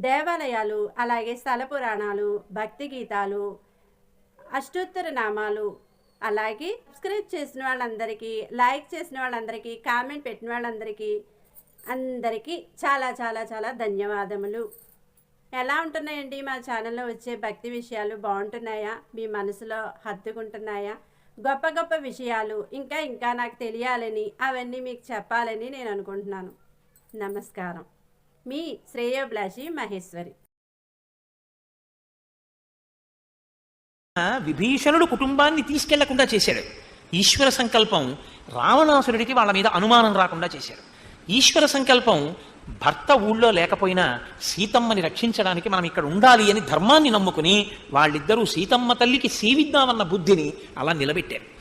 దేవాలయాలు అలాగే స్థల పురాణాలు భక్తి గీతాలు అష్టోత్తర నామాలు అలాగే సబ్స్క్రైబ్ చేసిన వాళ్ళందరికీ లైక్ చేసిన వాళ్ళందరికీ కామెంట్ పెట్టిన వాళ్ళందరికీ అందరికీ చాలా చాలా చాలా ధన్యవాదములు. ఎలా ఉంటున్నాయండి మా ఛానల్లో వచ్చే భక్తి విషయాలు? బాగుంటున్నాయా? మీ మనసులో హత్తుకుంటున్నాయా? గొప్ప గొప్ప విషయాలు ఇంకా ఇంకా నాకు తెలియాలని అవన్నీ మీకు చెప్పాలని నేను అనుకుంటున్నాను. నమస్కారం. మీ శ్రేయోభిలాషి మహేశ్వరి. విభీషణుడు కుటుంబాన్ని తీసుకెళ్ళకుండా చేశాడు. ఈశ్వర సంకల్పం రావణాసురుడికి వాళ్ళ మీద అనుమానం రాకుండా చేశాడు. ఈశ్వర సంకల్పం భర్త ఊళ్ళో లేకపోయినా సీతమ్మని రక్షించడానికి మనం ఇక్కడ ఉండాలి అని ధర్మాన్ని నమ్ముకుని వాళ్ళిద్దరూ సీతమ్మ తల్లికి సేవిద్దామన్న బుద్ధిని అలా నిలబెట్టారు.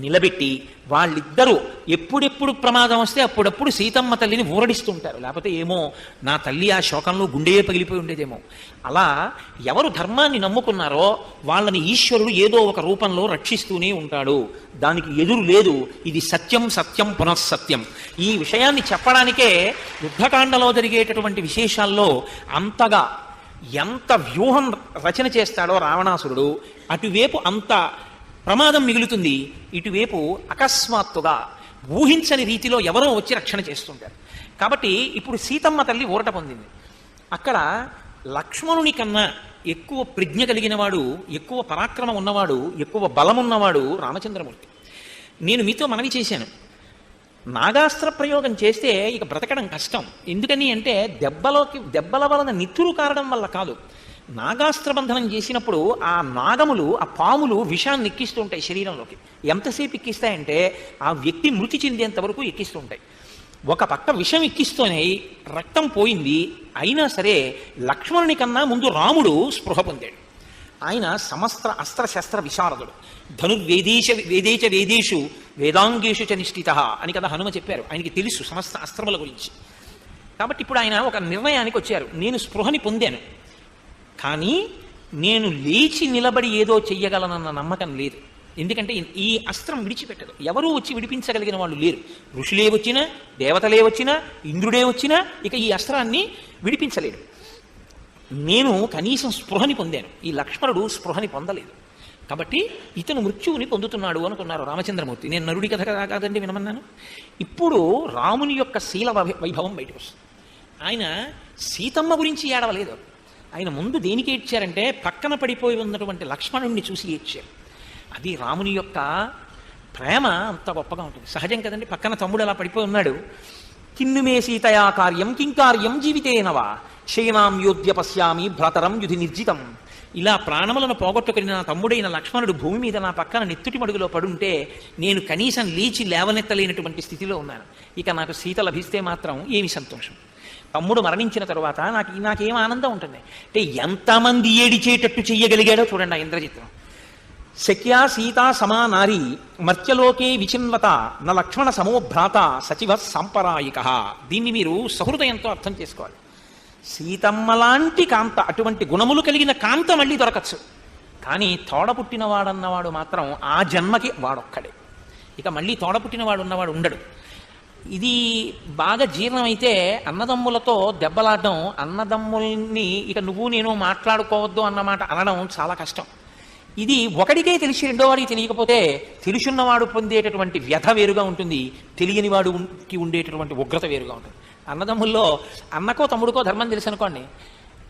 నిలబెట్టి వాళ్ళిద్దరూ ఎప్పుడెప్పుడు ప్రమాదం వస్తే అప్పుడప్పుడు సీతమ్మ తల్లిని ఊరడిస్తుంటారు. లేకపోతే ఏమో నా తల్లి ఆ శోకంలో గుండెయే పగిలిపోయి ఉండేదేమో. అలా ఎవరు ధర్మాన్ని నమ్ముకున్నారో వాళ్ళని ఈశ్వరుడు ఏదో ఒక రూపంలో రక్షిస్తూనే ఉంటాడు. దానికి ఎదురు లేదు. ఇది సత్యం సత్యం పునఃసత్యం. ఈ విషయాన్ని చెప్పడానికే యుద్ధకాండలో జరిగేటటువంటి విశేషాల్లో అంతగా ఎంత వ్యూహం రచన చేస్తాడో రావణాసురుడు అటువైపు అంత ప్రమాదం మిగులుతుంది. ఇటువైపు అకస్మాత్తుగా ఊహించని రీతిలో ఎవరో వచ్చి రక్షణ చేస్తుంటారు. కాబట్టి ఇప్పుడు సీతమ్మ తల్లి ఊరట పొందింది. అక్కడ లక్ష్మణుని కన్నా ఎక్కువ ప్రజ్ఞ కలిగిన వాడు ఎక్కువ పరాక్రమం ఉన్నవాడు ఎక్కువ బలం ఉన్నవాడు రామచంద్రమూర్తి. నేను మీతో మనవి చేశాను. నాగాస్త్ర ప్రయోగం చేస్తే ఇక బ్రతకడం కష్టం. ఎందుకని అంటే దెబ్బలోకి దెబ్బల వలన నిత్తులు కారడం వల్ల కాదు. నాగాస్త్ర బంధనం చేసినప్పుడు ఆ నాగములు ఆ పాములు విషాన్ని ఎక్కిస్తూ ఉంటాయి శరీరంలోకి. ఎంతసేపు ఎక్కిస్తాయంటే ఆ వ్యక్తి మృతి చెందేంత వరకు ఎక్కిస్తూ ఉంటాయి ఒక పక్క విషం ఎక్కిస్తూనే రక్తం పోయింది అయినా సరే లక్ష్మణుని కన్నా ముందు రాముడు స్పృహ పొందాడు. ఆయన సమస్త అస్త్ర శస్త్ర విశారదుడు. ధనుర్వేదేశ వేదేచ వేదేషు వేదాంగేషు చ నిష్ఠిత అని కదా హనుమ చెప్పారు. ఆయనకి తెలుసు సమస్త అస్త్రముల గురించి. కాబట్టి ఇప్పుడు ఆయన ఒక నిర్ణయానికి వచ్చారు. నేను స్పృహని పొందాను. కానీ నేను లేచి నిలబడి ఏదో చెయ్యగలనన్న నమ్మకం లేదు. ఎందుకంటే ఈ అస్త్రం విడిచిపెట్టదు. ఎవరూ వచ్చి విడిపించగలిగిన వాళ్ళు లేరు. ఋషులే వచ్చినా దేవతలే వచ్చినా ఇంద్రుడే వచ్చినా ఇక ఈ అస్త్రాన్ని విడిపించలేడు. నేను కనీసం స్పృహని పొందాను. ఈ లక్ష్మణుడు స్పృహని పొందలేదు. కాబట్టి ఇతను మృత్యువుని పొందుతున్నాడు అనుకున్నారు రామచంద్రమూర్తి. నేను నరుడి కథ కదా కాదండి వినమన్నాను. ఇప్పుడు రాముని యొక్క శీల వై- వైభవం బయటకు వస్తుంది ఆయన సీతమ్మ గురించి ఏడవలేదు. ఆయన ముందు దేనికి ఏడ్చారంటే పక్కన పడిపోయి ఉన్నటువంటి లక్ష్మణుణ్ణి చూసి ఏడ్చారు. అది రాముని యొక్క ప్రేమ అంత గొప్పగా ఉంటుంది. సహజం కదండి పక్కన తమ్ముడు అలా పడిపోయి ఉన్నాడు. కిన్నుమే సీతయా కార్యం కింకార్యం జీవితేనవా శయనాం యోధ్య పశ్యామి భ్రతరం యుధి నిర్జితం. ఇలా ప్రాణములను పోగొట్టుకుని నా తమ్ముడైన లక్ష్మణుడు భూమి మీద నా పక్కన నెత్తుటి మడుగులో పడుంటే నేను కనీసం లేచి లేవనెత్తలేనటువంటి స్థితిలో ఉన్నాను. ఇక నాకు సీత లభిస్తే మాత్రం ఏమి సంతోషం? తమ్ముడు మరణించిన తరువాత నాకు నాకేం ఆనందం ఉంటుంది. అంటే ఎంతమంది ఏడిచేటట్టు చెయ్యగలిగాడో చూడండి ఆ ఇంద్రజిత్తం. శక్యా సీతా సమా నారీ మర్త్యలోకే విచిన్వత న లక్ష్మణ సమో భ్రాత సచివ సాంపరాయిక. దీన్ని మీరు సహృదయంతో అర్థం చేసుకోవాలి. సీతమ్మ లాంటి కాంత అటువంటి గుణములు కలిగిన కాంత మళ్ళీ దొరకచ్చు. కానీ తోడ పుట్టినవాడన్నవాడు మాత్రం ఆ జన్మకి వాడొక్కడే. ఇక మళ్ళీ తోడ పుట్టినవాడు ఉన్నవాడు ఉండడు. ఇది బాగా జీర్ణమైతే అన్నదమ్ములతో దెబ్బలాడడం అన్నదమ్ముల్ని ఇక నువ్వు నేను మాట్లాడుకోవద్దు అన్నమాట అనడం చాలా కష్టం. ఇది ఒకడికే తెలిసి రెండో వాడికి తెలియకపోతే తెలుసున్నవాడు పొందేటటువంటి వ్యధ వేరుగా ఉంటుంది తెలియని వాడుకి ఉండేటటువంటి ఉగ్రత వేరుగా ఉంటుంది. అన్నదమ్ముల్లో అన్నకో తమ్ముడికో ధర్మం తెలుసు అనుకోండి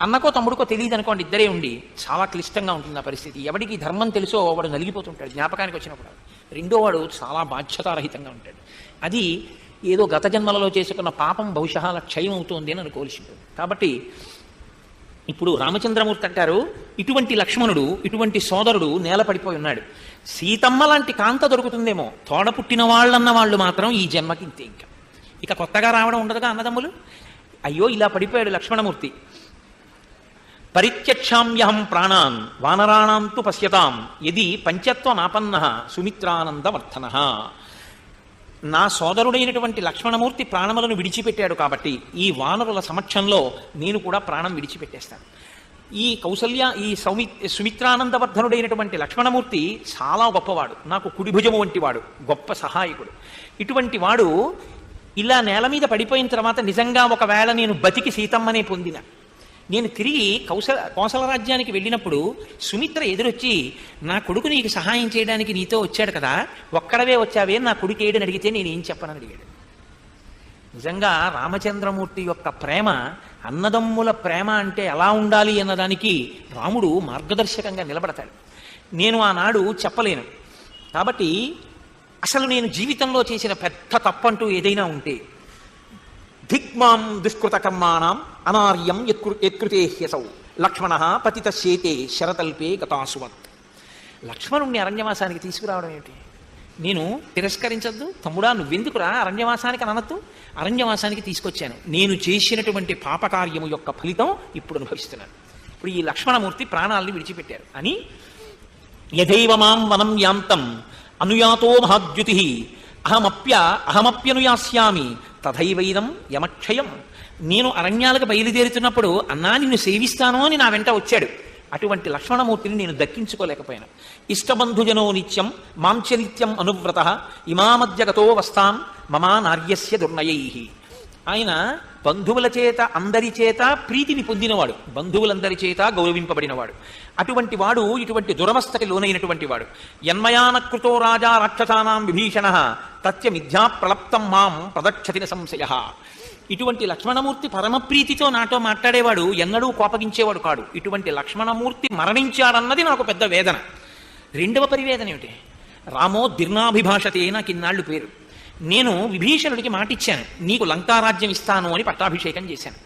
అన్నకో తమ్ముడికో తెలియదు అనుకోండి ఇద్దరే ఉండి చాలా క్లిష్టంగా ఉంటుంది ఆ పరిస్థితి. ఎవడికి ధర్మం తెలుసో వాడు నలిగిపోతుంటాడు జ్ఞాపకానికి వచ్చినప్పుడు. రెండో వాడు చాలా బాధ్యతారహితంగా ఉంటాడు. అది ఏదో గత జన్మలలో చేసుకున్న పాపం బహుశా క్షయం అవుతుంది అని అనుకోవాల్సి ఉంటుంది కాబట్టి ఇప్పుడు రామచంద్రమూర్తి అంటారు ఇటువంటి లక్ష్మణుడు ఇటువంటి సోదరుడు నేల పడిపోయి ఉన్నాడు. సీతమ్మ లాంటి కాంత దొరుకుతుందేమో. తోడ పుట్టిన వాళ్ళన్న వాళ్ళు మాత్రం ఈ జన్మకి ఇంతే ఇంకా. ఇక కొత్తగా రావడం ఉండదుగా అన్నదమ్ములు? అయ్యో ఇలా పడిపోయాడు లక్ష్మణమూర్తి. పరిత్యక్షామ్యహం ప్రాణాన్ వానరాణాం తు పశ్యతాం. యది సుమిత్రానంద సుమిత్రానందవర్ధన. నా సోదరుడైనటువంటి లక్ష్మణమూర్తి ప్రాణములను విడిచిపెట్టాడు కాబట్టి ఈ వానరుల సమక్షంలో నేను కూడా ప్రాణం విడిచిపెట్టేస్తాను. ఈ కౌసల్య ఈ సౌమి సుమిత్రానందవర్ధనుడైనటువంటి లక్ష్మణమూర్తి చాలా గొప్పవాడు. నాకు కుడిభుజము వంటివాడు గొప్ప సహాయకుడు. ఇటువంటి వాడు ఇలా నేల మీద పడిపోయిన తర్వాత నిజంగా ఒకవేళ నేను బతికి సీతమ్మనే పొందిన నేను తిరిగి కౌశల కోసల రాజ్యానికి వెళ్ళినప్పుడు సుమిత్ర ఎదురొచ్చి నా కొడుకు నీకు సహాయం చేయడానికి నీతో వచ్చాడు కదా ఒక్కడవే వచ్చావే నా కొడుకు ఏడని అడిగితే నేను ఏం చెప్పనని అడిగాడు. నిజంగా రామచంద్రమూర్తి యొక్క ప్రేమ అన్నదమ్ముల ప్రేమ అంటే ఎలా ఉండాలి అన్నదానికి రాముడు మార్గదర్శకంగా నిలబడతాడు. నేను ఆనాడు చెప్పలేను. కాబట్టి అసలు నేను జీవితంలో చేసిన పెద్ద తప్పంటూ ఏదైనా ఉంటే దిగ్మాం దుష్కృత కర్మాణం అనార్యం యత్కృ యత్కృతే హ్యసౌ లక్ష్మణ పతిత శేతే శరతల్పే గతాసువత్ లక్ష్మణుణ్ణి అరణ్యవాసానికి తీసుకురావడం ఏమిటి? నేను తిరస్కరించద్దు తమ్ముడా నువ్వెందుకురా అరణ్యవాసానికి అనవద్దు అరణ్యవాసానికి తీసుకొచ్చాను. నేను చేసినటువంటి పాపకార్యము యొక్క ఫలితం ఇప్పుడు అనుభవిస్తున్నాను. ఇప్పుడు ఈ లక్ష్మణమూర్తి ప్రాణాలని విడిచిపెట్టారు. అని యథైవ మాం వనం యాంతం అనుయాతో మహాద్యుతి అహమప్య అహమప్యనుయాస్యామి తథైవైదం యమక్షయం. నేను అరణ్యాలకు బయలుదేరుతున్నప్పుడు అన్నా నిన్ను సేవిస్తాను అని నా వెంట వచ్చాడు. అటువంటి లక్ష్మణమూర్తిని నేను దక్కించుకోలేకపోయాను. ఇష్టబంధుజనో నిత్యం మాంచనిత్యం అనువ్రత ఇమామధ్యగతో వస్తాం మమా నార్యస్య దుర్నయై. ఆయన బంధువుల చేత అందరి చేత ప్రీతిని పొందినవాడు. బంధువులందరి చేత గౌరవింపబడినవాడు. అటువంటి వాడు ఇటువంటి దురవస్థకి లోనైనటువంటి వాడు. యన్మయానకృతో రాజా రాక్షసానాం విభీషణ తత్య మిథ్యా ప్రలప్తం మాం ప్రదక్షతిన సంశయ. ఇటువంటి లక్ష్మణమూర్తి పరమప్రీతితో నాతో మాట్లాడేవాడు ఎన్నడూ కోపగించేవాడు కాడు. ఇటువంటి లక్ష్మణమూర్తి మరణించాడన్నది నాకు పెద్ద వేదన. రెండవ పరివేదన ఏమిటి రామో దీర్ణాభిభాషతే నాకు ఇన్నాళ్ళు పేరు. నేను విభీషణుడికి మాటిచ్చాను. నీకు లంకారాజ్యం ఇస్తాను అని పట్టాభిషేకం చేశాను.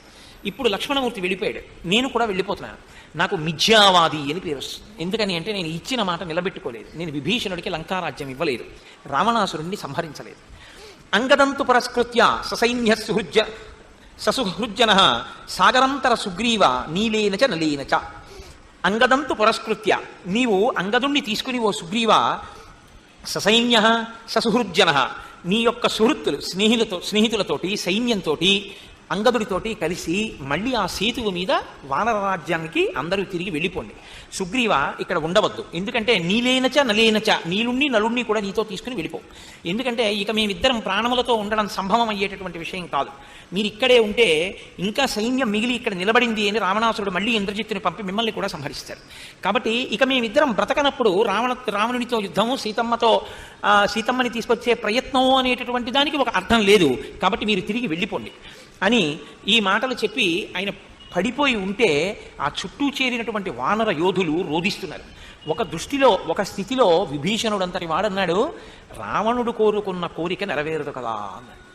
ఇప్పుడు లక్ష్మణమూర్తి వెళ్ళిపోయాడు. నేను కూడా వెళ్ళిపోతున్నాను. నాకు మిథ్యావాది అని పేరు వస్తుంది. ఎందుకని అంటే నేను ఇచ్చిన మాట నిలబెట్టుకోలేదు. నేను విభీషణుడికి లంకారాజ్యం ఇవ్వలేదు. రావణాసురుణ్ణి సంహరించలేదు. అంగదంతు పురస్కృత్య ససైన్య సుహృజ్య ససుహృజ్జన సాగరంతర సుగ్రీవ నీలేన చ నలేన చ. అంగదంతు పురస్కృత్య. నీవు అంగదుణ్ణి తీసుకుని ఓ సుగ్రీవ ససైన్య ససుహృజ్జన నీ యొక్క సుహృత్తులు స్నేహితులతో స్నేహితులతోటి సైన్యంతో అంగదుడితోటి కలిసి మళ్ళీ ఆ సేతువు మీద వానర రాజ్యానికి అందరూ తిరిగి వెళ్ళిపోండి. సుగ్రీవ ఇక్కడ ఉండవద్దు. ఎందుకంటే నీలేనచ నలేనచ నీలుణ్ణి నలుణ్ణి కూడా నీతో తీసుకుని వెళ్ళిపో. ఎందుకంటే ఇక మేమిద్దరం ప్రాణములతో ఉండడం సంభవం అయ్యేటటువంటి విషయం కాదు. మీరు ఇక్కడే ఉంటే ఇంకా సైన్యం మిగిలి ఇక్కడ నిలబడింది అని రావణాసురుడు మళ్ళీ ఇంద్రజిత్తుని పంపి మిమ్మల్ని కూడా సంహరిస్తారు. కాబట్టి ఇక మేమిద్దరం బ్రతకనప్పుడు రావణ రావణునితో యుద్ధము సీతమ్మతో సీతమ్మని తీసుకొచ్చే ప్రయత్నము అనేటటువంటి దానికి ఒక అర్థం లేదు. కాబట్టి మీరు తిరిగి వెళ్ళిపోండి. అని ఈ మాటలు చెప్పి ఆయన పడిపోయి ఉంటే ఆ చుట్టూ చేరినటువంటి వానర యోధులు రోధిస్తున్నారు. ఒక దృష్టిలో ఒక స్థితిలో విభీషణుడు అంతటి వాడన్నాడు రావణుడు కోరుకున్న కోరిక నెరవేరదు కదా అన్నాడు.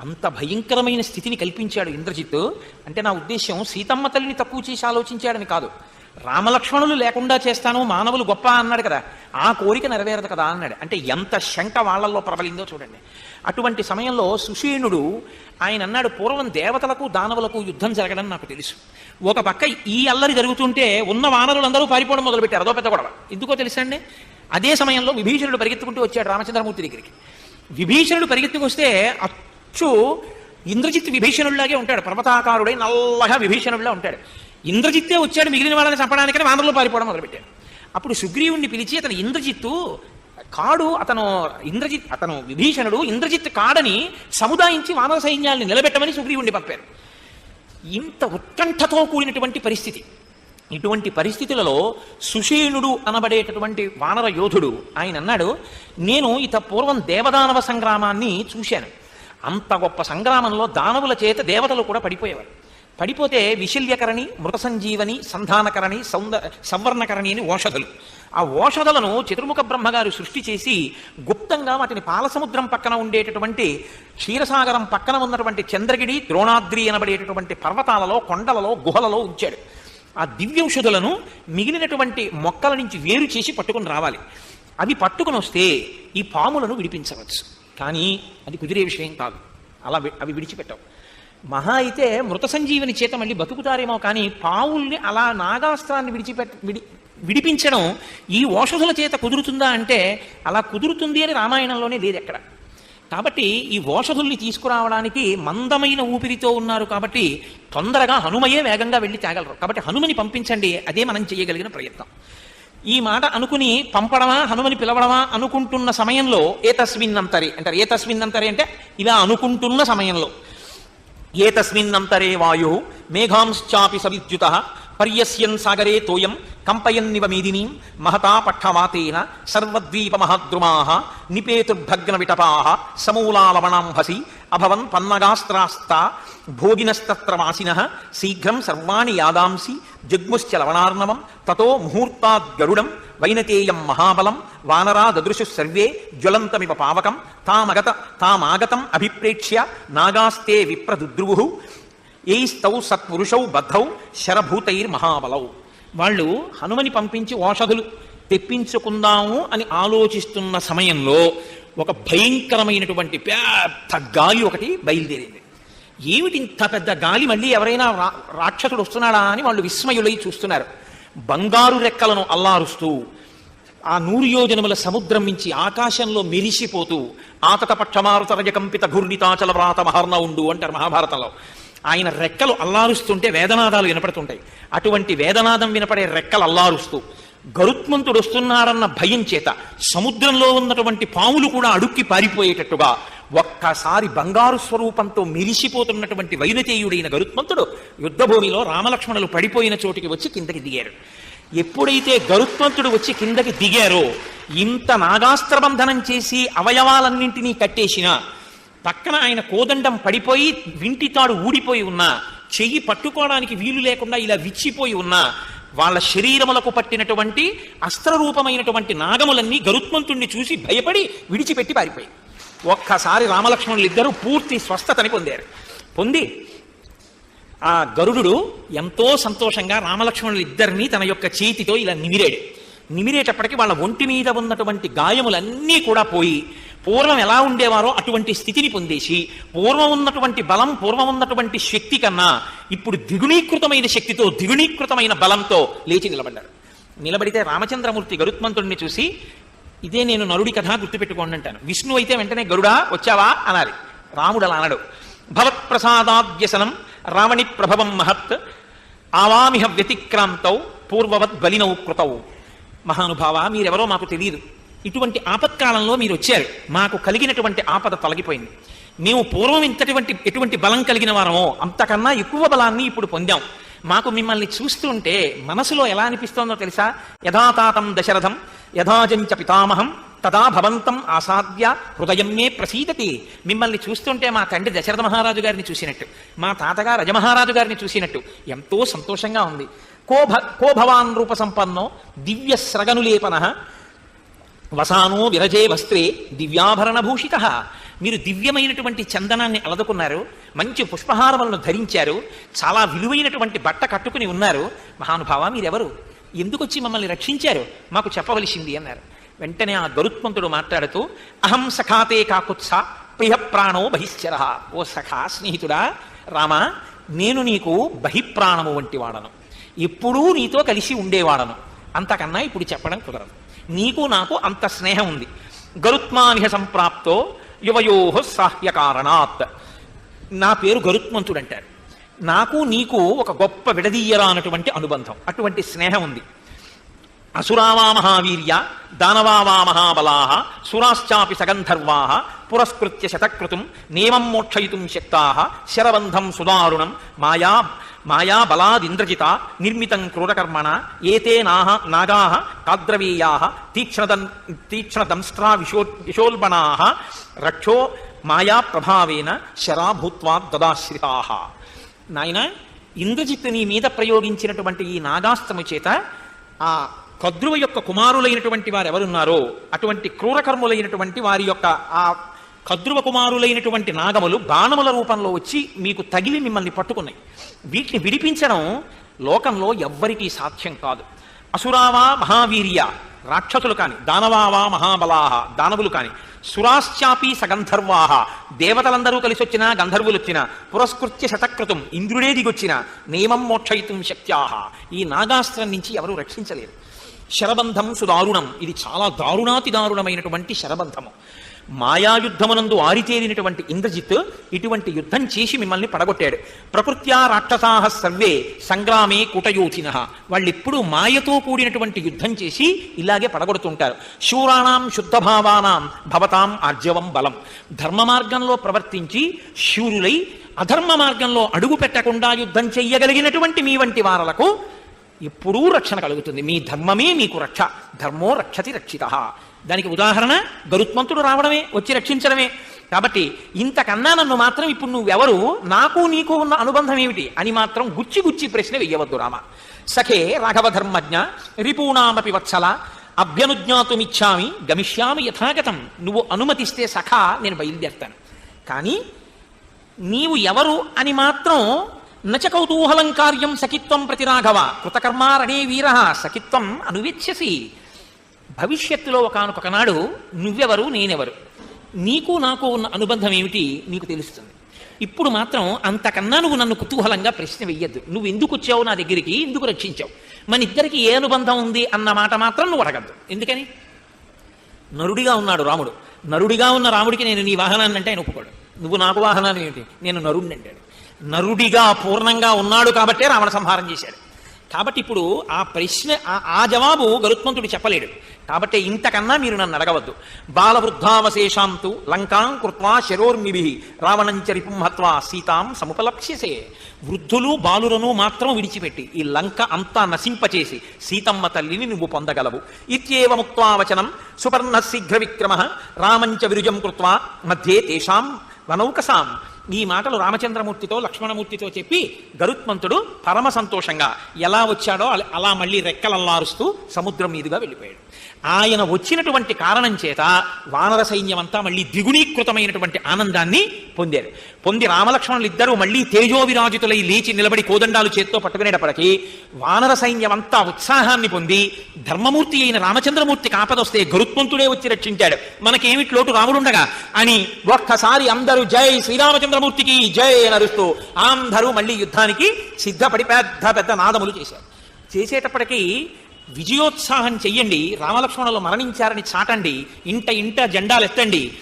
అంత భయంకరమైన స్థితిని కల్పించాడు ఇంద్రజిత్ అంటే నా ఉద్దేశం సీతమ్మ తల్లిని తక్కువ చేసి ఆలోచించాడని కాదు. రామలక్ష్మణులు లేకుండా చేస్తాను మానవులు గొప్ప అన్నాడు కదా. ఆ కోరిక నెరవేరదు కదా అన్నాడు. అంటే ఎంత శంక వాళ్ళల్లో ప్రబలిందో చూడండి. అటువంటి సమయంలో సుషేణుడు ఆయన అన్నాడు పూర్వం దేవతలకు దానవులకు యుద్ధం జరగడం నాకు తెలుసు. ఒక పక్క ఈ అల్లరి జరుగుతుంటే ఉన్న వానరులందరూ పారిపోవడం మొదలుపెట్టారు. అదో పెద్ద గొడవ. ఎందుకో తెలుసండి? అదే సమయంలో విభీషణుడు పరిగెత్తుకుంటూ వచ్చాడు రామచంద్రమూర్తి దగ్గరికి. విభీషణుడు పరిగెత్తుకొస్తే అచ్చు ఇంద్రజిత్ విభీషణుడిలాగే ఉంటాడు. పర్వతాకారుడై నల్లగా విభీషణుడిలా ఉంటాడు. ఇంద్రజిత్తే వచ్చాడు మిగిలిన వాళ్ళని చంపడానికని వానరులు పారిపోవడం మొదలుపెట్టాడు అప్పుడు సుగ్రీవుణ్ణి పిలిచి అతను ఇంద్రజిత్తు కాడు అతను ఇంద్రజిత్ అతను విభీషణుడు ఇంద్రజిత్ కాడని సముదాయించి వానర సైన్యాల్ని నిలబెట్టమని సుగ్రీవుణ్ణి పంపారు. ఇంత ఉత్కంఠతో కూడినటువంటి పరిస్థితి. ఇటువంటి పరిస్థితులలో సుషేణుడు అనబడేటటువంటి వానర యోధుడు ఆయన అన్నాడు నేను ఇత పూర్వం దేవదానవ సంగ్రామాన్ని చూశాను. అంత గొప్ప సంగ్రామంలో దానవుల చేత దేవతలు కూడా పడిపోయేవారు. పడిపోతే విశల్యకరణి మృత సంజీవని సంధానకరణి సౌంద సంవర్ణకరణి అని ఓషధులు. ఆ ఓషధలను చతుర్ముఖ బ్రహ్మగారు సృష్టి చేసి గుప్తంగా వాటిని పాలసముద్రం పక్కన ఉండేటటువంటి క్షీరసాగరం పక్కన ఉన్నటువంటి చంద్రగిరి ద్రోణాద్రి అనబడేటటువంటి పర్వతాలలో కొండలలో గుహలలో ఉంచాడు. ఆ దివ్యౌషధులను మిగిలినటువంటి మొక్కల నుంచి వేరు చేసి పట్టుకొని రావాలి. అవి పట్టుకుని వస్తే ఈ పాములను విడిపించవచ్చు. కానీ అది కుదిరే విషయం కాదు. అలా అవి విడిచిపెట్టవు. మహా అయితే మృత సంజీవని చేత మళ్ళీ బతుకుతారేమో కానీ పావుల్ని అలా నాగాస్త్రాన్ని విడిచిపెట్ విడి విడిపించడం ఈ ఓషధుల చేత కుదురుతుందా అంటే అలా కుదురుతుంది అని రామాయణంలోనే లేదు ఎక్కడ. కాబట్టి ఈ ఓషధుల్ని తీసుకురావడానికి మందమైన ఊపిరితో ఉన్నారు కాబట్టి తొందరగా హనుమయే వేగంగా వెళ్ళి తేగలరు. కాబట్టి హనుమని పంపించండి అదే మనం చేయగలిగిన ప్రయత్నం. ఈ మాట అనుకుని పంపడమా హనుమని పిలవడమా అనుకుంటున్న సమయంలో ఏ తస్మిన్నంతరి అంటారు. ఏ తస్మిన్నంతరి అంటే ఇలా అనుకుంటున్న సమయంలో. ఏతస్మిన్నంతరే వాయు మేఘాంశ్చాపి సవిద్యుత పర్యస్యన్ సాగరే తోయం కంపయన్నివ మేదినీం మహతా పఠవాతేన సర్వద్వీపమహద్రుమా నిపేతుర్భగ్న విటపా సమూలాలవణాంభసి అభవన్ పన్నగాస్త్రాస్త భోగినస్తత్ర వాసిన శీఘ్రం సర్వాణి యాదాంసి జగ్ముశ్చ లవణార్ణవం తతో ముహూర్తాద్ గరుడం వైనతేయం మహాబలం వానరా దదృశు సర్వే జ్వలంతమివ పావకం తామగత తామాగతం అభిప్రేక్ష్య నాగాస్తే విప్రదుద్రువు ఏయిస్తౌ సత్పురుషౌ బద్ధౌ శరభూతైర్మహాబలౌ వాళ్ళు హనుమని పంపించి ఓషధులు తెప్పించుకుందాము అని ఆలోచిస్తున్న సమయంలో ఒక భయంకరమైనటువంటి పెద్ద గాలి ఒకటి బయలుదేరింది. ఏమిటి ఇంత పెద్ద గాలి? మళ్ళీ ఎవరైనా రా- రాక్షసుడు వస్తున్నాడా అని వాళ్ళు విస్మయులై చూస్తున్నారు. బంగారు రెక్కలను అల్లారుస్తూ ఆ నూరు యోజనముల సముద్రం మించి ఆకాశంలో మెరిసిపోతూ ఆతత పక్షమారుత రజకంపిత ఘూర్ణితాచల వ్రాత మహర్ణ ఉండు అంటారు మహాభారతంలో. ఆయన రెక్కలు అల్లారుస్తుంటే వేదనాదాలు వినపడుతుంటాయి. అటువంటి వేదనాదం వినపడే రెక్కలు అల్లారుస్తూ గరుత్మంతుడు వస్తున్నారన్న భయం చేత సముద్రంలో ఉన్నటువంటి పాములు కూడా అడుక్కి పారిపోయేటట్టుగా ఒక్కసారి బంగారు స్వరూపంతో మెరిసిపోతున్నటువంటి వైనతేయుడైన గరుత్మంతుడు యుద్ధభూమిలో రామలక్ష్మణులు పడిపోయిన చోటికి వచ్చి కిందకి దిగారు. ఎప్పుడైతే గరుత్మంతుడు వచ్చి కిందకి దిగారో ఇంత నాగాస్త్రబంధనం చేసి అవయవాలన్నింటినీ కట్టేసినా పక్కన ఆయన కోదండం పడిపోయి వింటితాడు ఊడిపోయి ఉన్నా చెయ్యి పట్టుకోవడానికి వీలు లేకుండా ఇలా విచ్చిపోయి ఉన్నా వాళ్ళ శరీరములకు పట్టినటువంటి అస్త్రరూపమైనటువంటి నాగములన్నీ గరుత్మంతుణ్ణి చూసి భయపడి విడిచిపెట్టి పారిపోయి ఒక్కసారి రామలక్ష్మణులు ఇద్దరు పూర్తి స్వస్థతని పొందారు. పొంది ఆ గరుడు ఎంతో సంతోషంగా రామలక్ష్మణులు ఇద్దరిని తన యొక్క చేతితో ఇలా నిమిరాడు. నిమిరేటప్పటికి వాళ్ళ ఒంటి మీద ఉన్నటువంటి గాయములన్నీ కూడా పోయి పూర్వం ఎలా ఉండేవారో అటువంటి స్థితిని పొందేసి పూర్వం ఉన్నటువంటి బలం పూర్వం ఉన్నటువంటి శక్తి కన్నా ఇప్పుడు ద్విగుణీకృతమైన శక్తితో ద్విగుణీకృతమైన బలంతో లేచి నిలబడ్డారు. నిలబడితే రామచంద్రమూర్తి గరుత్మంతుడిని చూసి ఇదే నేను నరుడి కథ గుర్తుపెట్టుకోండి అంటాను. విష్ణు అయితే వెంటనే గరుడా వచ్చావా? అనాలి. రాముడు అలా అనడు. భవత్ప్రసాదాద్యసనం రావణి ప్రభవం మహత్ ఆవామిహ వ్యతిక్రాంతౌ పూర్వవత్ బలినౌ కృతౌ. మహానుభావ మీరెవరో మాకు తెలియదు ఇటువంటి ఆపత్కాలంలో మీరు వచ్చారు మాకు కలిగినటువంటి ఆపద తొలగిపోయింది. మేము పూర్వం ఇంతటువంటి ఎటువంటి బలం కలిగిన వారమో అంతకన్నా ఎక్కువ బలాన్ని ఇప్పుడు పొందాం. మాకు మిమ్మల్ని చూస్తుంటే మనసులో ఎలా అనిపిస్తోందో తెలుసా? యథాతాతం దశరథం యథాజంచ పితామహం తదా భవంతం ఆసాద్య హృదయమే ప్రసీదతి. మిమ్మల్ని చూస్తుంటే మా తండ్రి దశరథ మహారాజు గారిని చూసినట్టు మా తాతగారు రజమహారాజు గారిని చూసినట్టు. ఎంతో సంతోషంగా ఉంది. కో భ కో భవాన్ రూప సంపన్నో దివ్య స్రగనులేపన. వసానో విరజే వస్త్రే దివ్యాభరణ భూషిత. మీరు దివ్యమైనటువంటి చందనాన్ని అలదుకున్నారు మంచి పుష్పహారములను ధరించారు చాలా విలువైనటువంటి బట్ట కట్టుకుని ఉన్నారు. మహానుభావ మీరెవరు? ఎందుకు వచ్చి మమ్మల్ని రక్షించారు? మాకు చెప్పవలసింది అన్నారు. వెంటనే ఆ గరుత్మంతుడు మాట్లాడుతూ అహం సఖాతే కాకుత్స ప్రియ ప్రాణో బహిశ్చర. ఓ సఖా స్నేహితుడా రామా నేను నీకు బహిప్రాణము వంటి వాడను. ఎప్పుడూ నీతో కలిసి ఉండేవాడను. అంతకన్నా ఇప్పుడు చెప్పడం కుదరదు. నీకు నాకు అంత స్నేహం ఉంది. గరుత్మాన్య సంప్రాప్తో యువయో సాహ్య కారణాత్ నా పేరు గరుత్మంతుడు అంటారు నాకు నీకు ఒక గొప్ప విడదీయరానటువంటి అనుబంధం అటువంటి స్నేహం ఉంది. అసురావా మహావీర్య దానవావా మహాబలా సురాశ్చాపి సగంధర్వా పురస్కృత్య శతకృతం నియమం మోక్షయితుం శక్తా శరబంధం సుదారుణం మాయా మాయా బలాదింద్రజిత నిర్మితం క్రూరకర్మణ ఏతే నాహ నాగా కాద్రవీయా తీక్ష్ణదం తీక్ష్ణదంస్ట్రా విశో విశోల్బణా రక్షో మాయా ప్రభావేన శరా భూత్వా దదాశ్రితా నాయన ఇంద్రజిత్ నీ మీద ప్రయోగించినటువంటి ఈ నాగాస్త్రము చేత ఆ కద్రువ యొక్క కుమారులైనటువంటి వారు ఎవరున్నారో అటువంటి క్రూరకర్ములైనటువంటి వారి యొక్క ఆ కద్రువ కుమారులైనటువంటి నాగములు బాణముల రూపంలో వచ్చి మీకు తగిలి మిమ్మల్ని పట్టుకున్నాయి. వీటిని విడిపించడం లోకంలో ఎవ్వరికీ సాధ్యం కాదు. అసురావా మహావీర్య రాక్షసులు కాని దానవావా మహాబలాహ దానవులు కాని సురాశ్చాపి సగంధర్వాహ దేవతలందరూ కలిసి వచ్చినా గంధర్వులు వచ్చినా పురస్కృత్య శతకృతం ఇంద్రుడే దిగొచ్చిన నియమం మోక్షయితం శక్త్యాహ. ఈ నాగాస్త్రం నుంచి ఎవరూ రక్షించలేరు. శరబంధం సుదారుణం. ఇది చాలా దారుణాతి దారుణమైనటువంటి శరబంధము. మాయాయుద్ధమునందు ఆరితేరినటువంటి ఇంద్రజిత్ ఇటువంటి యుద్ధం చేసి మిమ్మల్ని పడగొట్టాడు. ప్రకృత్యా రాక్షసాహ సర్వే సంగ్రామే కుటయోధిన. వాళ్ళెప్పుడు మాయతో కూడినటువంటి యుద్ధం చేసి ఇలాగే పడగొడుతుంటారు. శూరాణం శుద్ధభావానాం భవతాం ఆర్జవం బలం. ధర్మ మార్గంలో ప్రవర్తించి శూరులై అధర్మ మార్గంలో అడుగు పెట్టకుండా యుద్ధం చెయ్యగలిగినటువంటి మీ వంటి వారలకు ఎప్పుడూ రక్షణ కలుగుతుంది. మీ ధర్మమే మీకు రక్ష. ధర్మో రక్షతి రక్షిత. దానికి ఉదాహరణ గరుత్మంతుడు రావడమే వచ్చి రక్షించడమే. కాబట్టి ఇంతకన్నా నన్ను మాత్రం ఇప్పుడు నువ్వెవరు? నాకు నీకు ఉన్న అనుబంధం ఏమిటి? అని మాత్రం గుచ్చి గుచ్చి ప్రశ్న వెయ్యవద్దు రామ. సఖే రాఘవధర్మజ్ఞ రిపూణామపి వత్సల అభ్యనుజ్ఞాతుమిచ్చామి గమిష్యామి యథాగతం. నువ్వు అనుమతిస్తే సఖా నేను బయలుదేరుతాను. కానీ నీవు ఎవరు అని మాత్రం నచ కౌతూహలం కార్యం సఖిత్వం ప్రతి రాఘవ. కృతకర్మారణే వీర సఖిత్వం అనువేచ్యసి భవిష్యత్తులో ఒకనొకనాడు నువ్వెవరు నేనెవరు? నీకు నాకు ఉన్న అనుబంధం ఏమిటి నీకు తెలుస్తుంది. ఇప్పుడు మాత్రం అంతకన్నా నువ్వు నన్ను కుతూహలంగా ప్రశ్న వెయ్యద్దు నువ్వు ఎందుకు వచ్చావు నా దగ్గరికి? ఎందుకు రక్షించావు? మన ఇద్దరికి ఏ అనుబంధం ఉంది అన్న మాట మాత్రం నువ్వు అడగద్దు. ఎందుకని? నరుడిగా ఉన్నాడు రాముడు. నరుడిగా ఉన్న రాముడికి నేను నీ వాహనాన్ని అంటే ఆయన ఒప్పుకోడు. నువ్వు నాకు వాహనాన్ని ఏమిటి? నేను నరుడిని అంటాడు. నరుడిగా పూర్ణంగా ఉన్నాడు కాబట్టే రావణ సంహారం చేశాడు. కాబట్టి ఇప్పుడు ఆ ప్రశ్న ఆ- ఆ జవాబు గరుత్మంతుడు చెప్పలేడు. కాబట్టి ఇంతకన్నా మీరు నన్ను అడగవద్దు. బాలవృద్ధావశేషాంతు లంకాం కృత్వా శరోర్మిభి రావణంచ రిపుంహత్వా సీతాం సముపలక్ష్యసే. వృద్ధులు బాలులను మాత్రం విడిచిపెట్టి ఈ లంక అంతా నశింపచేసి సీతమ్మ తల్లిని నువ్వు పొందగలవు. ఇత్యేవ ముక్త్వా వచనం సుపర్ణ శీఘ్ర విక్రమ రామంచ విరుజం కృత్వా మధ్యే తేషాం వనౌకసాం. ఈ మాటలు రామచంద్రమూర్తితో లక్ష్మణమూర్తితో చెప్పి గరుత్మంతుడు పరమ సంతోషంగా ఎలా వచ్చాడో అల- అలా మళ్ళీ రెక్కలల్లారుస్తూ సముద్రం మీదుగా వెళ్ళిపోయాడు. ఆయన వచ్చినటువంటి కారణం చేత వానర సైన్యమంతా మళ్ళీ ద్విగుణీకృతమైనటువంటి ఆనందాన్ని పొందారు. పొంది రామలక్ష్మణులు ఇద్దరూ మళ్ళీ తేజోవిరాజితులై లేచి నిలబడి కోదండాలు చేత్తో పట్టుకునేటప్పటికీ వానర సైన్యమంతా ఉత్సాహాన్ని పొంది ధర్మమూర్తి అయిన రామచంద్రమూర్తి కాపదొస్తే గరుత్మంతుడే వచ్చి రక్షించాడు. మనకేమిటి లోటు రాముడుండగా? అని ఒక్కసారి అందరూ జై శ్రీరామచంద్రమూర్తికి జై అని అరుస్తూ అందరూ మళ్ళీ యుద్ధానికి సిద్ధపడి పెద్ద పెద్ద నాదములు చేశారు. చేసేటప్పటికీ విజయోత్సాహం చెయ్యండి. రామలక్ష్మణులు మరణించారని చాటండి. ఇంట ఇంట జెండాలు ఎత్తండి.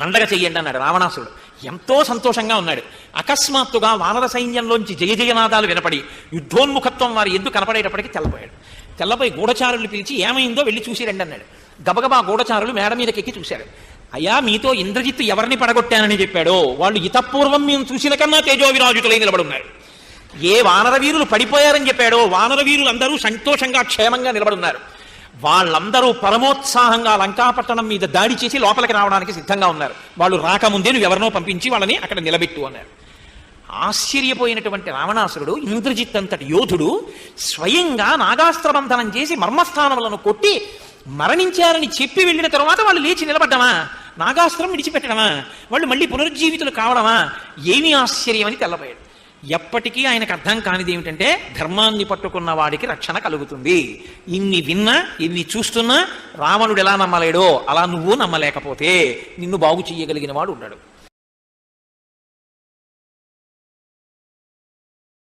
పండగ చెయ్యండి అన్నాడు రావణాసుడు ఎంతో సంతోషంగా ఉన్నాడు. అకస్మాత్తుగా వానర సైన్యంలోంచి జయ జయనాదాలు వినపడి యుద్ధోన్ముఖత్వం వారి ఎందుకు కనపడేటప్పటికి తెల్లపోయాడు తెల్లపోయి గూఢచారులు పిలిచి ఏమైందో వెళ్ళి చూసి రండి అన్నాడు. గబగబా గూఢచారులు మేడ మీదకెక్కి చూశాడు అయ్యా మీతో ఇంద్రజిత్తు ఎవరిని పడగొట్టానని చెప్పాడో? వాళ్ళు ఇతపూర్వం మేము చూసిన కన్నా తేజోవిరాజుతులై నిలబడున్నారు ఏ వానరవీరులు పడిపోయారని చెప్పాడో వానరవీరులందరూ సంతోషంగా క్షేమంగా నిలబడున్నారు. వాళ్ళందరూ పరమోత్సాహంగా లంకాపట్టణం మీద దాడి చేసి లోపలికి రావడానికి సిద్ధంగా ఉన్నారు. వాళ్ళు రాకముందే నువ్వు ఎవరినో పంపించి వాళ్ళని అక్కడ నిలబెట్టు అన్నారు. ఆశ్చర్యపోయినటువంటి రావణాసురుడు ఇంద్రజిత్ అంతటి యోధుడు స్వయంగా నాగాస్త్రబంధనం చేసి మర్మస్థానములను కొట్టి మరణించారని చెప్పి వెళ్ళిన తర్వాత వాళ్ళు లేచి నిలబడ్డమా? నాగాస్త్రం విడిచిపెట్టడమా? వాళ్ళు మళ్ళీ పునరుజ్జీవితులు కావడమా? ఏమి ఆశ్చర్యమని తెల్లబోయాడు. ఎప్పటికీ ఆయనకు అర్థం కానిది ఏమిటంటే ధర్మాన్ని పట్టుకున్న వాడికి రక్షణ కలుగుతుంది. ఇన్ని విన్నా ఇన్ని చూస్తున్నా రావణుడు ఎలా నమ్మలేడో అలా నువ్వు నమ్మలేకపోతే నిన్ను బాగు చేయగలిగిన వాడు ఉన్నాడు